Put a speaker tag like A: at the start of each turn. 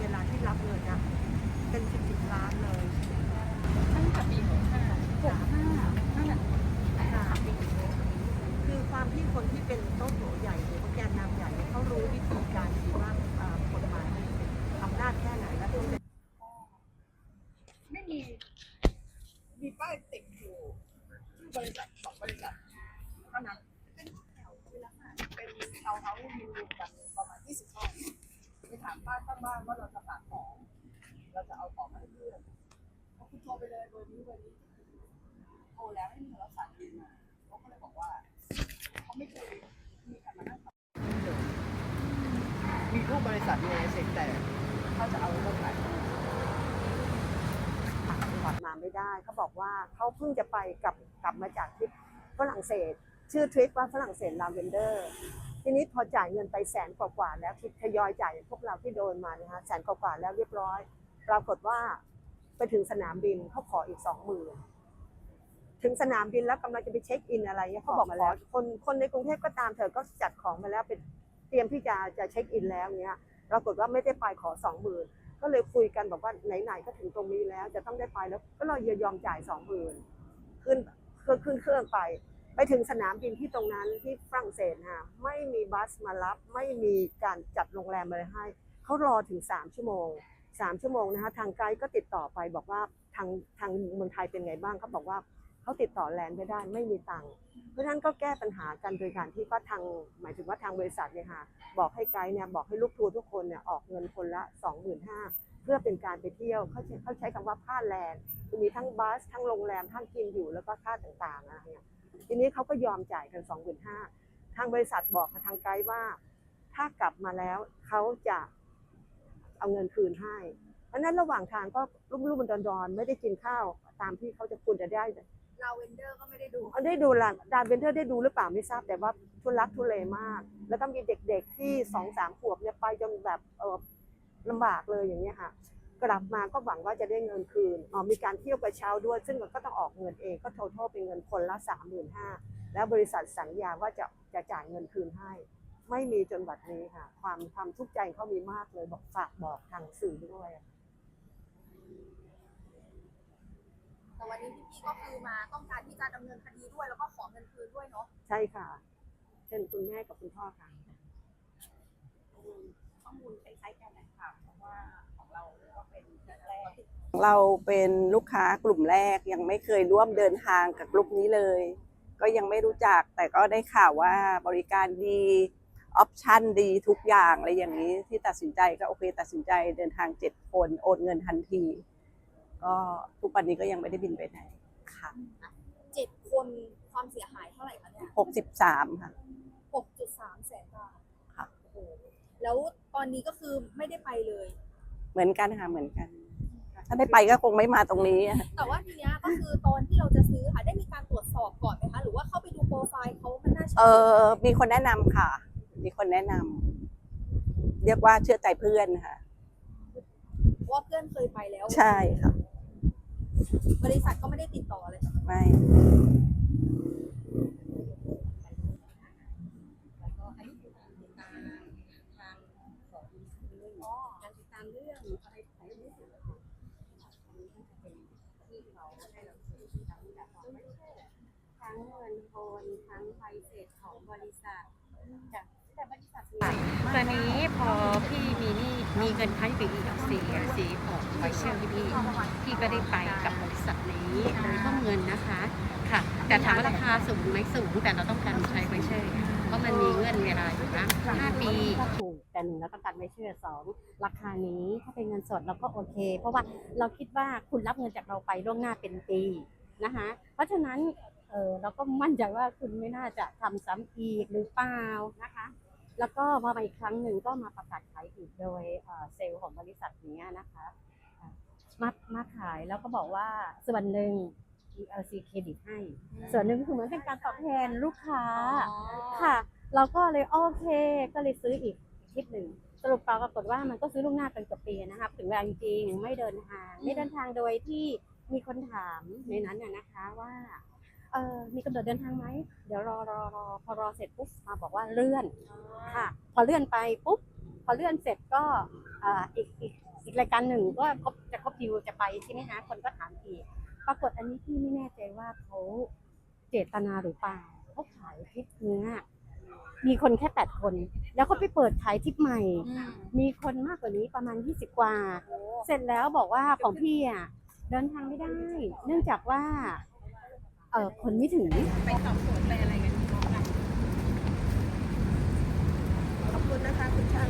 A: เวลาที่รับเงินนะเป็นสิบสิบล้านเลย
B: ตั้งแต่ปีหกห้าหกห้านั่นแหละ
A: ค่ะคือความที่คนที่เป็นโต๊ะโถใหญ่หรือว่าแกนนำใหญ่เขารู้วิธีการดีว่าอ่ากฎหมายอำนาจแค่ไหนและต้อง
B: ไม่มีมีป้ายติดอยู่ชื่อบริษัทสองบริษัทเท่านั้นเป็นแถวเป็นเป็นชาวเฮาส์มีรวมกันประมาณ20ห้องไป ถามป้าข้างบ้านว่าเราจะฝากของ เราจะเอาของมาให้เพื่อนเขาคุณโทรไปเลยเบอร์นี้เบอร์นี้โทรแล้วไม่มีโทรศัพท์ยืนมาเขาก็เลยบอกว่าเขาไม่เคยมีใครมานั่งทำ
C: มีรูปบริษัทมีอเสร็จแต่ถ้าจะเอาเรื่องขาย
A: ต่างจังหวัดมาไม่ได้เขาบอกว่าเขาเพิ่งจะไปกลับกลับมาจากทริปฝรั่งเศส ชื่อทริปว่าฝรั่งเศสลาเวนเดอร์ ทีนี้พอจ่ายเงินไปแสนกว่าๆแล้วคิดทยอยจ่ายพวกเราที่โดนมานะคะแสนกว่าๆแล้วเรียบร้อย ปรากฏว่าไปถึงสนามบินเขาขออีกสองหมื่นถึงสนามบินแล้วกำลังจะไปเช็คอินอะไรเนี่ยเขาบอกขอคนคนในกรุงเทพก็ตามเธอะก็จัดของมาแล้วเป็นเตรียมที่จะจะเช็คอินแล้วเนี้ยปรากฏว่าไม่ได้ไปขอสองหมื่นก็เลยคุยกันบอกว่าไหนๆก็ถึงตรงนี้แล้ว จะต้องได้ไปแล้วก็เรายอมจ่ายสองหมื่นขึ้นเครื่องขึ้นเครื่องไป ไปถึงสนามบินที่ตรงนั้นที่ฝรั่งเศสค่ะไม่มีบัสมารับ ไม่มีการจัดโรงแรมอะไรให้เขารอถึงสามชั่วโมงสามชั่วโมงนะคะทางไกด์ก็ติดต่อไปบอกว่าทางทางเมืองไทยเป็นไงบ้างเขาบอกว่าเขาติดต่อแลนด์ไม่ได้ไม่มีตังค์เพราะฉะนั้นก็แก้ปัญหากันโดยการที่ว่าทางหมายถึงว่าทางบริษัทเนี่ยค่ะบอกให้ไกด์เนี่ยบอกให้ลูกทัวร์ทุกคนเนี่ยออกเงินคนละสองหมื่นห้าเพื่อเป็นการไปเที่ยวเขาเขาใช้คำว่าค่าแลนด์คือมีทั้งบัสทั้งโรงแรมทั้งกินอยู่แล้วก็ค่าต่างๆอะไรเนี่ย ทีนี้เขาก็ยอมจ่ายกันสองหมื่นห้าทางบริษัทบอกกับทางไกด์ว่า ถ้ากลับมาแล้วเขาจะเอาเงินคืนให้ เพราะฉะนั้นระหว่างทางก็รุ่มๆมันดอนๆไม่ได้กินข้าวตามที่เขาจะควรจะได้
B: ลาเวนเดอร์ก็ไม่ได้ดู
A: เอาได้ดูละดานเวนเทอร์ได้ดูหรือเปล่าไม่ทราบแต่ว่าทุลักทุเลมาก แล้วก็มีเด็กๆที่สองสามขวบเนี่ยไปจนแบบเออลำบากเลยอย่างเงี้ยค่ะ กลับมาก็หวังว่าจะได้เงินคืนอ๋อมีการเที่ยวกระเช้าด้วย ซึ่งมันก็ต้องออกเงินเองก็โททเป็นเงินคนละสามหมื่นห้าแล้วบริษัทสัญญาว่าจะจะจ่ายเงินคืนให้ ไม่มีจนบัดนี้ค่ะ ความความทุกข์ใจเขามีมากเลยบอกฝากบอกทางสื่อด้วย
B: แต่วันนี้พี่ๆก็คือมาต้องการที่จะดำเนินคดีด้วยแล้วก็ขอเงินคืนด้วยเนาะ
A: ใช่ค่ะ เช่นคุณแม่กับคุณพ่อค่ะ
B: ข้อมูลคล้ายๆกันนะคะเพราะว่าของ เราก็เป็นครั้งแรก
D: เราเป็นลูกค้ากลุ่มแรกยังไม่เคยร่วมเดินทางกับกลุ่มนี้เลย ก็ยังไม่รู้จักแต่ก็ได้ข่าวว่าบริการดีออปชั่นดีทุกอย่างอะไรอย่างนี้ที่ตัดสินใจก็โอเค ตัดสินใจเดินทางเจ็ดคนโอนเงินทันที ก็ทุกวันนี้ก็ยังไม่ได้บินไปไหนค่ะ
B: เจ็ดคนความเสียหายเท่าไหร่คะเนี่ย
D: หกสิบสามค่ะ
B: หกจุดสามแสนบาท
D: ค่ะ
B: โอ้โหแล้วตอนนี้ก็คือไม่ได้ไปเลย
D: เหมือนกันค่ะเหมือนกัน ถ้าได้ไปก็คงไม่มาตรงนี้
B: แต่ว่าทีเนี้ยก็คือตอนที่เราจะซื้อค่ะได้มีการตรวจสอบก่อนไหมคะหรือว่าเข้าไปดูโปรไฟล์เขามันน่าเชื่
D: เอ
B: อถื
D: อ
B: อไหม
D: มีคนแนะนำค่ะ มีคนแนะนำเรียกว่าเชื่อใจเพื่อนค่ะ
B: เพราะว่าเพื่อนเคยไปแล้ว
D: ใช่ค่ะ
B: บริษัทก็ไม่ได้ติดต่ออะไรกับ
D: ไม่
B: แล้วก็อันนี้คือการติดตามทางของอ๋อการติดตามเรื่องอะไรของเรื่องที่เขาให้เราซื้อทั้งแบบของไม่ใช่
E: ทั้งเงินโอนทั้งใบเสร็จของบริษัท
B: แต่แต่บริษัท
F: ตอนนี้พอพี่มีหนี่มีเงินค้างอยู่อีกสี่สี่ออกไวเชอร์ให้พี่พี่ก็ได้ไปกับบริษัทนี้โดยต้มเงินนะคะค่ะ แต่ถามว่าราคาสูงไหมสูงแต่เราต้องการใช้ไวเชอร์เพราะมันมีเงื่อนเวลาอยู่นะห้าปี
E: ก็ถูกแต่หนึ่งแล้วก็ตัดไม่เชื่อสองราคานี้ถ้าเป็นเงินสดเราก็โอเค เพราะว่าเราคิดว่าคุณรับเงินจากเราไปล่วงหน้าเป็นปีนะคะ เพราะฉะนั้น เออเราก็มั่นใจว่าคุณไม่น่าจะทำซ้ำอีกหรือเปล่านะคะ แล้วก็พอมาอีกครั้งหนึ่งก็มาประกาศขายอีกโดยเอ่อเซลล์ของบริษัทนี้นะคะอะมามาขายแล้วก็บอกว่าส่วนหนึ่ง ELC เครดิตให้ ส่วนหนึ่งคือเหมือนเป็นการตอบแทนลูกค้าค่ะ เราก็เลยโอเค ก็เลยซื้ออีกทริปหนึ่งสรุปปรากฏว่ามันก็ซื้อล่วงหน้าเป็นเกับปีนะคะถึงเวลาจริงๆไม่เดินทาง ไม่เดินทางโดยที่มีคนถามในนั้นน่ะนะคะว่า เออมีกำหนดเดินทางไหม เดี๋ยวรอรอรอพอรอเสร็จปุ๊บมาบอกว่าเลื่อนค่ะ พอเลื่อนไปปุ๊บ พอเลื่อนเสร็จก็เอ่ออีกอีกอีกรายการหนึ่งก็ครบจะครบดิวจะไปใช่ไหมคะคนก็ถามอีกปรากฏอันนี้พี่ไม่แน่ใจว่าเขาเจตนาหรือเปล่าเขาขายทริปเนื้อมีคนแค่แปดคน แล้วก็ไปเปิดขายทริปใหม่ มีคนมากกว่านี้ประมาณ20กว่า เสร็จแล้วบอกว่าของพี่อะเดินทางไม่ได้ เนื่องจากว่า เออคนไม่ถึง
B: ไปสอบสวนไปอะไรกัน
A: ขอบคุณนะคะคุณช่าง